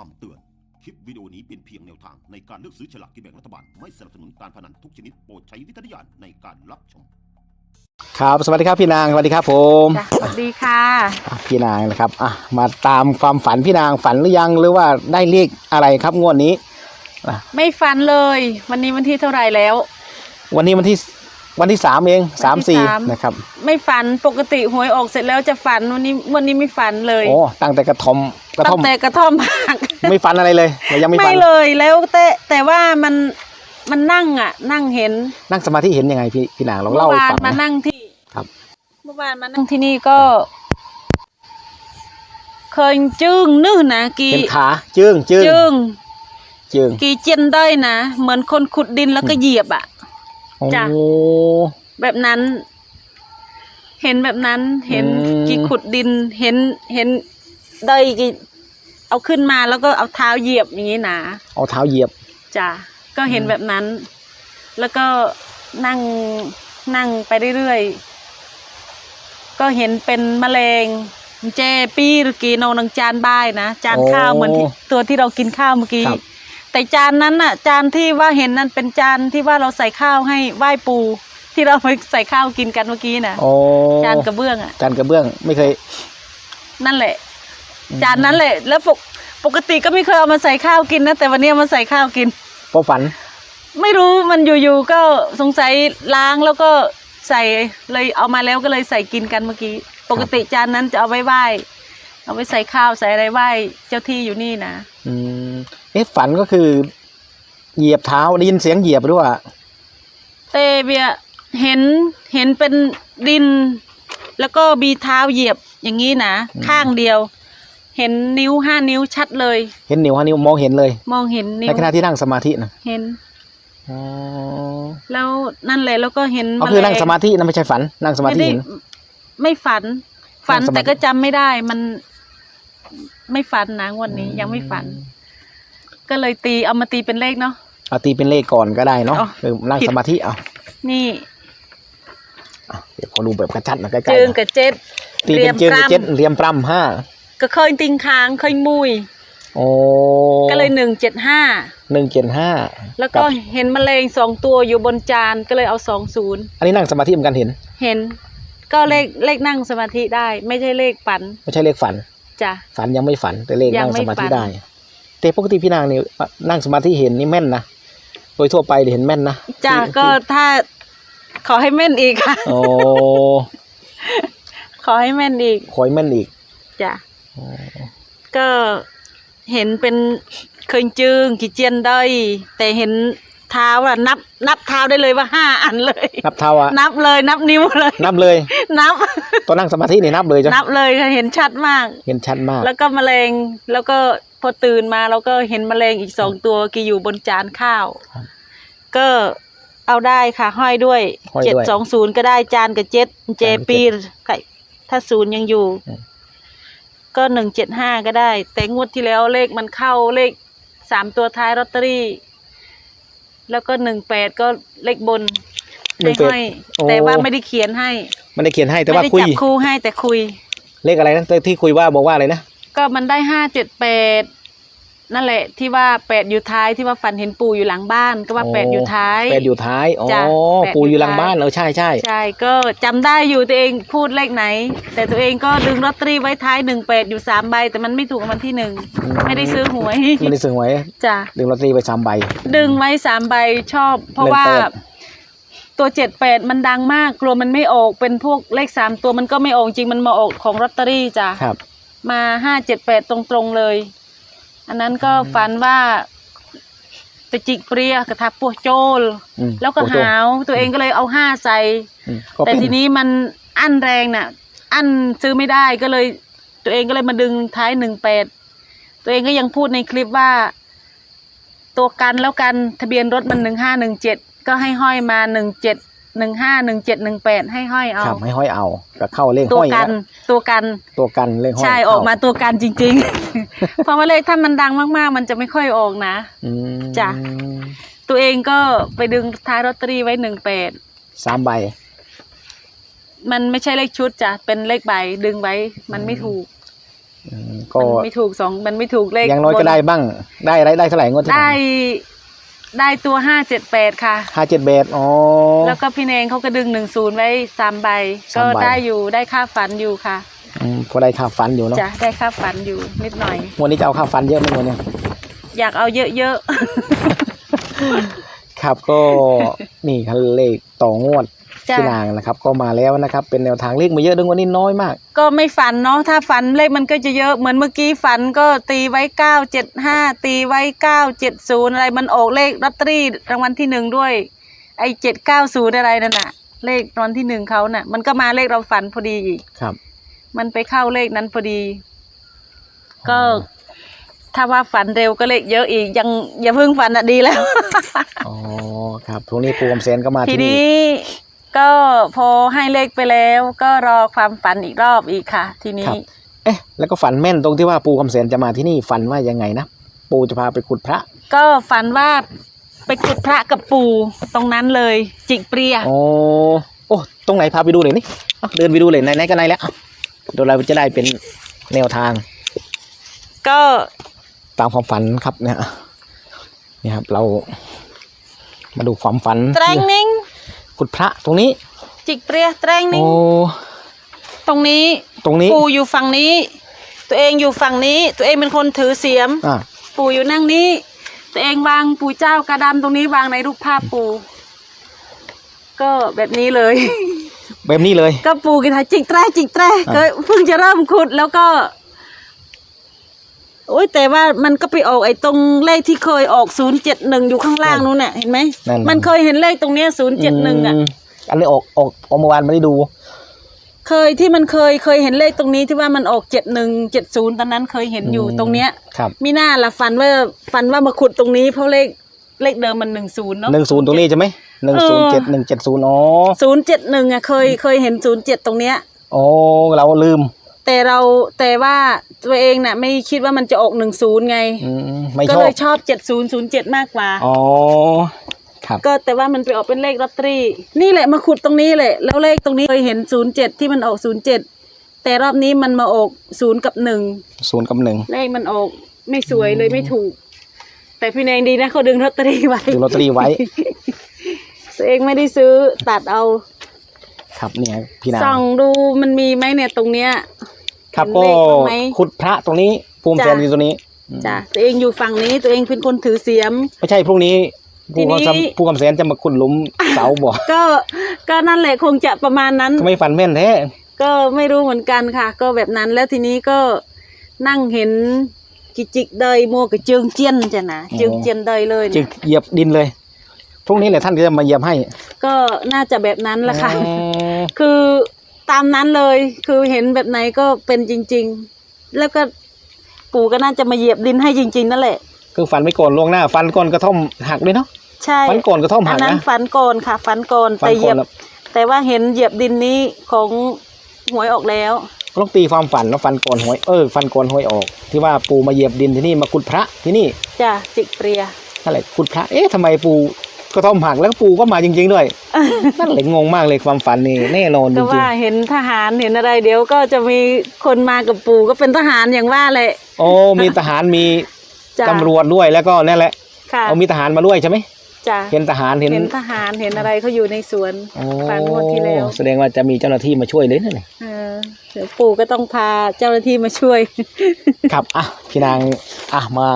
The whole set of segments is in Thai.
คำเตือน คลิปวิดีโอนี้เป็นเพียงแนวทางในการเลือกซื้อฉลากกินแบ่งรัฐบาล ไม่สนับสนุนการพนันทุกชนิดโปรดใช้วิจารณญาณในการรับชม ครับ สวัสดีครับพี่นาง สวัสดีครับผมจ้ะสวัสดีค่ะ อะพี่นางนะครับอะมาตามความฝันพี่นางฝันหรือยังหรือว่าได้เลขอะไรครับงวดนี้ ไม่ฝันเลย วันนี้วันที่เท่าไหร่แล้ว วันนี้วันที่ วันที่สามเองสามวันที่สี่สามนะครับไม่ฝันปกติหวยออกเสร็จแล้วจะฝันวันนี้วันนี้ไม่ฝันเลยโอ้ตั้งแต่กระท่อมกระตั้ท่องมแต่กระท่อมหักไม่ฝันอะไรเลยยังไม่ไม่ฝันเลยแล้วแต่แต่ว่ามันมันนั่งอะ นั่งเห็นนั่งสมาธิเห็นยังไงพี่พี่นางลองเมื่เล่าอให้วานฟังมานะ นั่งที่ครับ เมื่อวานมานั่งที่นี่ก็ เคยจึ้งนึกนะกีเห็นขาจึ้งจึ้งจึ้ง จึ้งกีเจียนได้นะ เหมือนคนขุดดินแล้วก็เหยียบอะ โอ้ จ้ะ แบบนั้น เห็นแบบนั้น เห็นอืม กี่ขุดดิน เห็นเห็นได้กี่เอาขึ้นมาแล้วก็เอาเท้าเหยียบอย่างนี้นะเอาเท้าเหยียบ จ้ะก็เห็นอืม แบบนั้น แล้วก็นั่งนั่งไปเรื่อยๆก็เห็นเป็นแมลงเจปีหรือกีโนนังจานบ้ายนะจานข้าวเหมือนที่ตัวที่เรากินข้าวเมื่อกี้ ครับ แต่จานนั้นน่ะ จานที่ว่าเห็นนั่นเป็นจานที่ว่าเราใส่ข้าวให้ไหว้ปู ที่เราไปใส่ข้าวกินกันเมื่อกี้น่ะโอ้จานกระเบื้องอะ จานกระเบื้องไม่เคย นั่นแหละอืมจานนั้นแหละ แล้วปกปกติก็ไม่เคยเอามาใส่ข้าวกินนะแต่วันนี้เอามาใส่ข้าวกิน เพราะฝัน ไม่รู้มันอยู่ๆก็สงสัยล้างแล้วก็ใส่เลยเอามาแล้วก็เลยใส่กินกันเมื่อกี้ ปกติจานนั้นจะเอาไว้ไหว้ เอาไว้ใส่ข้าวใส่อะไรไหว้เจ้าที่อยู่นี่นะอืม เอ๊ะฝันก็คือ เหยียบเท้าได้ยินเสียงเหยียบด้วยอะเตเบียเห็นเห็นเป็นดิน แล้วก็มีเท้าเหยียบอย่างนี้นะข้างเดียว เห็นนิ้วห้านิ้วชัดเลย เห็นนิ้วฮะนิ้วมองเห็นเลย มองเห็นนิ้ในวขณะที่นั่งสมาธินะเห็นอ๋อแล้วนั่นแหละแล้วก็เห็นก็คือแมลนั่งสมาธินะไม่ใช่ฝัน นั่งสมาไม่ธิได้เห็นไม่ฝัน ฝันนั่งสมาธิแต่ก็จำไม่ได้มัน ไม่ฝันนะงวันนี้ยังไม่ฝัน ก็เลยตีเอามาตีเป็นเลขเนาะ เอาตีเป็นเลขก่อนก็ได้เนาะอ๋อคือนั่งผิด สมาธิเอานี่เอาเดี๋ยวขอดูแบบกระชัดหนะใกล้เจิงๆกับเจ็ด ตีเป็นเจิงกับเจ็ดเรียมปรำห้าก็เคยติงค้างเคยมุย โอ้ก็เลยหนึ่งเจ็ดห้าหนึ่งเจ็ดห้าแล้วก็เห็นแมลงสองตัวอยู่บนจานก็เลยเอาสองศูนย์อันนี้นั่งสมาธิเหมือนกันเห็น เห็น ก็เลขเลขนั่งสมาธิได้ ไม่ใช่เลขฝันไม่ใช่เลขฝัน จ้ะ ฝันยังไม่ฝันแต่เลขยังนั่งไม่สมาธิฝัน ได้ แต่ปกติพี่นางนี่นั่งสมาธิเห็นนี่แม่นนะโดยทั่วไปเห็นแม่นนะจ้ะที่ก็ถ้าขอให้แม่นอีกค่ะโอ้ขอให้แม่นอีกคอยแม่นอีกจ้ะก็เห็นเป็นเคยจึงกี่เจียนได้แต่เห็น เท้าอะนับ นับเท้าได้เลยว่าห้าอันเลย นับเท่าอะนับเลย นับนิ้วเลย นับเลย นับ ตอนนั่งสมาธินี่นับเลยจ้ะนับเลยค่ะเห็นชัดมาก เห็นชัดมาก แล้วก็แมลงแล้วก็พอตื่นมาเราก็เห็นแมลงอีกสองตัวกี่อยู่บนจานข้าวครับก็เอาได้ค่ะ ห้อยด้วยห้อยด้วย เจ็ดสองศูนย์ก็ได้จานกับเจ็ดเจจานกับปีไก่ถ้าศูนย์ยังอยู่อืมก็หนึ่งเจ็ดห้าก็ได้ แต่งวดที่แล้วเลขมันเข้าเลขสามตัวท้ายลอตเตอรี่ แล้วก็หนึ่งแปดก็เลขบนหนึ่ได้งแปดห้อยโอ้ แต่ว่าไม่ได้เขียนให้ไม่ได้เขียนให้แต่ไม่ว่าได้คุย จับคู่ให้แต่คุย เลขอะไรนะที่คุยว่าบอกว่าอะไรนะก็มันได้ห้าเจ็ดแปด นั่นแหละที่ว่าแปดอยู่ท้ายที่ว่าฝันเห็นปู่อยู่หลังบ้าน ก็ว่าโอ้แปดอยู่ท้ายแปดอยู่ท้ายอ๋อจ้ะแปดปูอยู่หลังอยู่ท้ายบ้านเออใช่ใช่ใช่ก็จำได้อยู่ตัวเองพูดเลขไหน แต่ตัวเองก็ดึงลอตเตอรี่ไว้ท้ายหนึ่งแปดอยู่สามใบ แต่มันไม่ถูกรางวัลที่หนึ่งไม่ได้ซื้อหวยไม่ได้ซื้อหวยจ้ะดึงลอตเตอรี่ไปสามใบ ดึงไว้สามใบชอบ เพราะว่าเลขแปดตัวเจ็ดแปดมันดังมากกลัวมันไม่ออกเป็นพวกเลขสามตัวมันก็ไม่ออกจริงมันมาออกของลอตเตอรี่จ้ะครับมาห้าเจ็ดแปดตรงๆเลย อันนั้นก็ฝันว่าไปจิกเปรียกระทับพวกโจรอืมแล้วก็โอ้โหาวตัวเองก็เลยเอาห้าใส่ อืมก็แต่เป็นทีนี้มันอั้นแรงน่ะ อั้นซื้อไม่ได้ก็เลย ตัวเองก็เลยมาดึงท้ายหนึ่งแปดตัวเองก็ยังพูดในคลิปว่า ตัวกันแล้วกันทะเบียนรถมันหนึ่งห้าหนึ่งเจ็ดก็ให้ห้อยมาหนึ่งเจ็ด หนึ่งห้าหนึ่งเจ็ดหนึ่งแปดให้ห้อยเอาครับให้ห้อยเอาก็เข้าเลขตัวห้อยกันแล้วตัวกันตัวกันเลขห้อยใช่เข้ออกมาตัวกันจริง ๆ เพราะว่าเลขถ้ามันดังมากๆ มันจะไม่ค่อยออกนะอืมจ้ะตัวเองก็ไปดึงท้ายลอตเตอรี่ไว้หนึ่งแปดสามใบ มันไม่ใช่เลขชุดจ้ะเป็นเลขใบดึงไว้ มันไม่ถูกอืมก็มันไม่ถูกสองมันไม่ถูกเลขอย่างน้อยก็บได้บ้าง ได้อะไรได้เท่าไหร่งวดที่ได้ ได้ตัวห้าเจ็ดแปดค่ะ ห้าเจ็ดเบสอ๋อ แล้วก็พี่เนงเขาก็ดึงหนึ่งศูนย์ไว้สามใบ สามก็ใบ ได้อยู่ได้ค่าฝันอยู่ค่ะอืมพอได้ค่าฟันอยู่เนาะจะได้ค่าฝันอยู่นิดหน่อย งวันนี้จะเอาค่าฟันเยอะไหมงวันนี้อยากเอาเยอะ ครับก็ นี่ครับเลขต่องวดๆจ้ะ พี่นางนะครับ ก็มาแล้วนะครับ เป็นแนวทางเลขมาเยอะด้วยวันนี้น้อยมาก ก็ไม่ฝันเนาะถ้าฝันเลขมันก็จะเยอะเหมือนเมื่อกี้ฝันก็ตีไว้เก้าเจ็ดห้าตีไว้เก้าเจ็ดศูนย์อะไรมันออกเลขลอตเตอรี่รางวัลที่หนึ่งด้วย ไอ้เจ็ดเก้าศูนย์อะไรนั่นน่ะ เลขรางวัลที่หนึ่งเขาน่ะ มันก็มาเลขเราฝันพอดีอีกครับ มันไปเข้าเลขนั้นพอดี ก็ถ้าว่าฝันเร็วก็เลขเยอะอีก ยังอย่าเพิ่งฝันอะดีแล้วอ๋อครับพรุ่งนี้ปูกำเซนก็มาทีที่นี่นี้ ก็พอให้เลขไปแล้วก็รอความฝันอีกรอบอีกค่ะ ทีคนี้ รับ เอ๊ะ แล้วก็ฝันแม่นตรงที่ว่าปูกำเซนจะมาที่นี่ฝันว่ายังไงนะ ปูจะพาไปขุดพระ ก็ฝันว่าไปขุดพระกับปู่ตรงนั้นเลย จิกเปรีย โอ้ โอ้ ตรงไหนพาไปดูเลยนี่เอาเดินไปดูเลยไหนไหนก็ไหนแล้วเอาเดี๋ยวเราจะได้เป็นแนวทางก็ตามความฝันครับเนี่ยนี่ครับเรามาดูความฝัน แตรงนิ่ง ขุดพระตรงนี้ จิกเปรียแตรงนิ่งโอ้ตรงนี้ตรงนี้ปู่อยู่ฝั่งนี้ ตัวเองอยู่ฝั่งนี้ ตัวเองเป็นคนถือเสียม อ่าปู่อยู่นั่งนี้ ตัวเองวางปู่เจ้ากระดำตรงนี้วางในรูปภาพปู่ก็แบบนี้เลย แบบนี้เลย ก็ปู่กินทาจิกแตรจิกแตรอะก็เพิ่งจะเริ่มขุดแล้วก็ โอ้ยแต่ว่ามันก็ไปออกไอ้ตรงเลขที่เคยออกศูนย์เจ็ดหนึ่งอยู่ข้างล่างนู้นน่ะเห็นไหมนั่น มันเคยเห็นเลขตรงเนี้ยศูนย์เจ็ดหนึ่งอะ มอันนี้ออกออกออกเมื่อวานไม่ได้ดู เคยที่มันเคยเคยเห็นเลขตรงนี้ที่ว่ามันออกเจ็ดหนึ่งเจ็ดศูนย์ตอนนั้นเคยเห็นอยู่อืม ตรงเนี้ยครับมีหน้าละฟันว่าฟันว่ามาขุดตรงนี้เพราะเลขเลขเดิมมันหนึ่งศูนย์เนาะ หนึ่งศูนย์ตรงนี้ใช่ไหมหนึ่งศูนย์เจ็ดหนึ่งเจ็ดศูนย์อ๋อศูนย์เจ็ดหนึ่งอะเคยเคยเห็นศูนย์เจ็ดตรงเนี้ย โอ้เราลืม แต่เราแต่ว่าตัวเองน่ะไม่คิดว่ามันจะออกหนึ่งศูนย์ไง อืมไม่ก็ชอเลบยชอบเจ็ดศูนย์ศูนย์เจ็ดมากกว่า อ๋อครับก็แต่ว่ามันไปออกเป็นเลขลอตเตอรี่นี่แหละมาขุดตรงนี้แหละ แล้วเลขตรงนี้เคยเห็นศูนย์เจ็ดที่มันออกศูนย์เจ็ดแต่รอบนี้มันมาออกศูนย์กับหนึ่งศูนย์กับหนึ่งเลขมันออกไม่สวยเลยไม่ถูก แต่พี่แนงดีนะเขาดึงลอตเตอรี่ไว้ดูลอตเตอรี่ไว้ ตัวเองไม่ได้ซื้อตัดเอาครับเนี่ยพี่นางส่องดูมันมีไหมเนี่ยตรงเนี้ย ครับเห็ก็นเลขบ้างไหม ขุดพระตรงนี้ภูมิจ้ะแซนอยู่ตรงนี้อืมจ้ะตัวเองอยู่ฝั่งนี้ตัวเองเป็นคนถือเสียม ไม่ใช่พรุ่งนี้ทีผู้นี้ กำซผู้กำแสนจะมาขุดหลุมเสาบ่ ก็ก็นั่นแหละคงจะประมาณนั้น ทำไมฝันแม่นแท้ ก็ไม่รู้เหมือนกันค่ะ ก็แบบนั้นแล้วทีนี้ก็นั่งเห็นกิจิกเดยโมกับเจิงเจียนจ้ะนะเจิงเจียนเดยเลยจึงนะเหยียบดินเลยพรุ่งนี้แหละท่านก็จะมาเหยียบให้ก็น่าจะแบบนั้นแหละค่ะอ๋อคือ ตามนั้นเลย คือเห็นแบบไหนก็เป็นจริง ๆ แล้วก็ปู่ก็น่าจะมาเหยียบดินให้จริง ๆ นั่นแหละ คือฝันไปก่อนล่วงหน้าฝันก่อนกระท่อมหักด้วยเนาะใช่ฝันก่อนกระท่อมอัหันกนั้นนะ ฝันก่อนค่ะ ฝันก่อนฝันแต่เหก่ยีอยนบแล้ว แต่ว่าเห็นเหยียบดินนี้ของหวยออกแล้ว ต้องตีความฝันแล้วฝันก่อนหวยเออฝันก่อนหวยออก ที่ว่าปูมาเหยียบดินที่นี่มาขุดพระที่นี่จ้ะจิกเปรีย นั่นแหละขุดพระเอ๊ะทำไมปู กระท่อมหักแล้วปูก็มาจริง ๆ ด้วย นั่นแหละงงมากเลยความฝันนี่แน่นอนจก็ริงว่าเห็นทหารเห็นอะไรเดี๋ยวก็จะมีคนมากับปู่ก็เป็นทหารอย่างว่าแหละๆโอ้มีทหารมีจ้ะ ตำรวจด้วยแล้วก็นั่นแหละค่ะเอามีทหารมาด้วยใช่ไหมจ้ะเห็นทหารเห็นเห็นทหารเห็นอะไรเขาอยู่ในสวนโอ้ฝันงวดที่แล้วแสดงว่าจะมีเจ้าหน้าที่มาช่วยเลยนั่นแหละเออเดี๋ยวปู่ก็ต้องพาเจ้าหน้าที่มาช่วย ครับอะพี่นางอะมา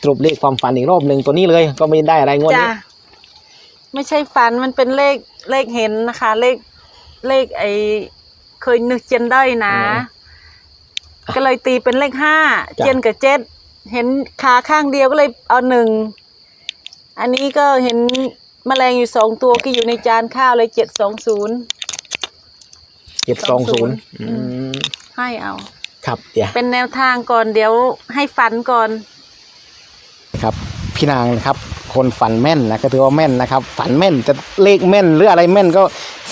สรุปเลขความฝันอีกรอบหนึ่งตัวนี้เลย ก็ไม่ได้อะไรงวดจ้ะนี้ ไม่ใช่ฝันมันเป็นเลขเลขเห็นนะคะ เลขเลขไอเคยนึกเจนได้นะ ก็เลยตีเป็นเลขห้าเจนกับเจ็ดเห็นขาข้างเดียวก็เลยเอาหนึ่งอันนี้ก็เห็นแมลงอยู่สองตัวก็อยู่ในจานข้าวเลยเจ็ดสองศูนย์เจ็ดสองศูนย์อืให้เอา ครับเดี๋ยวเป็นแนวทางก่อนเดี๋ยวให้ฝันก่อน ครับ พี่นางนะครับ คนฝันแม่นนะก็ถือว่าแม่นนะครับ ฝันแม่นแต่เลขแม่นหรืออะไรแม่นก็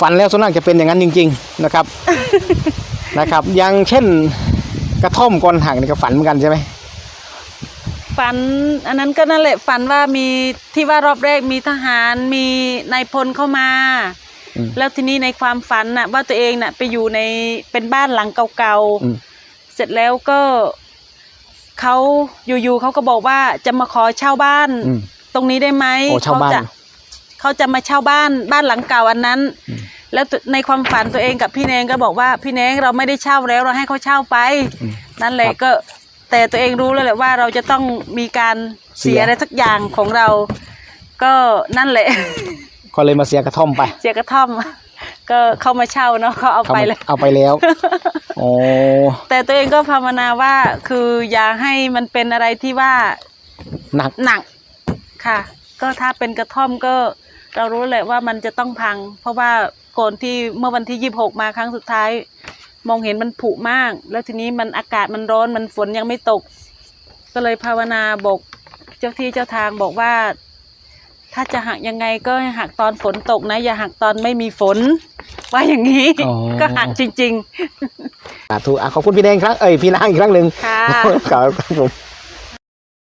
ฝันแล้วส่วนมากจะเป็นอย่างนั้นจริง ๆนะครับ นะครับอย่างเช่นกระท่อมก่อนหักนี่ก็ฝันเหมือนกันใช่ไหมฝันอันนั้นก็นั่นแหละฝันว่ามีที่ว่ารอบแรกมีทหารมีนายพลเข้ามา อืม แล้วทีนี้ในความฝันน่ะ ว่าตัวเองน่ะ ไปอยู่ในเป็นบ้านหลังเก่าอืม ๆเสร็จแล้วก็เขาอยู่ๆเขาก็บอกว่าจะมาขอเช่าบ้าน อืม ตรงนี้ได้ไหมโอ้เช่าบ้าน จะเขาจะมาเช่าบ้านบ้านหลังเก่าอันนั้น อืม แล้วในความฝันตัวเองกับพี่เนงก็บอกว่าพี่เนงเราไม่ได้เช่าแล้วเราให้เขาเช่าไป อืม นั่นแหละครับก็แต่ตัวเองรู้แล้วแหละว่าเราจะต้องมีการเสีเสียยอะไรสักอย่างของเรา ก็นั่นแหละ ก็เลยมาเสียกระท่อมไปเสียกระท่อม ก็เขามาเช่าเนาะเขาเอาเขาไปมาแล้ว เอาไปแล้วโอ้แต่ตัวเองก็ภาวนาว่าคืออย่าให้มันเป็นอะไรที่ว่าหนักหนัก ค่ะ ก็ถ้าเป็นกระท่อมก็เรารู้แหละว่ามันจะต้องพัง เพราะว่าก่อนที่เมื่อวันที่ยี่บหกมาครั้งสุดท้าย มองเห็นมันผุมาก แล้วทีนี้มันอากาศมันร้อนมันฝนยังไม่ตก ก็เลยภาวนาบอกเจ้าที่เจ้าทางบอกว่า ถ้าจะหักยังไงก็ให้หักตอนฝนตกนะ อย่าหักตอนไม่มีฝน ว่าอย่างนี้ อ๋อ ก็หักจริง สาธุอะขอบคุณพี่แดงครั้งเอ้ยพี่นางอีกครั้งหนึ่งๆค่ะ ครับผม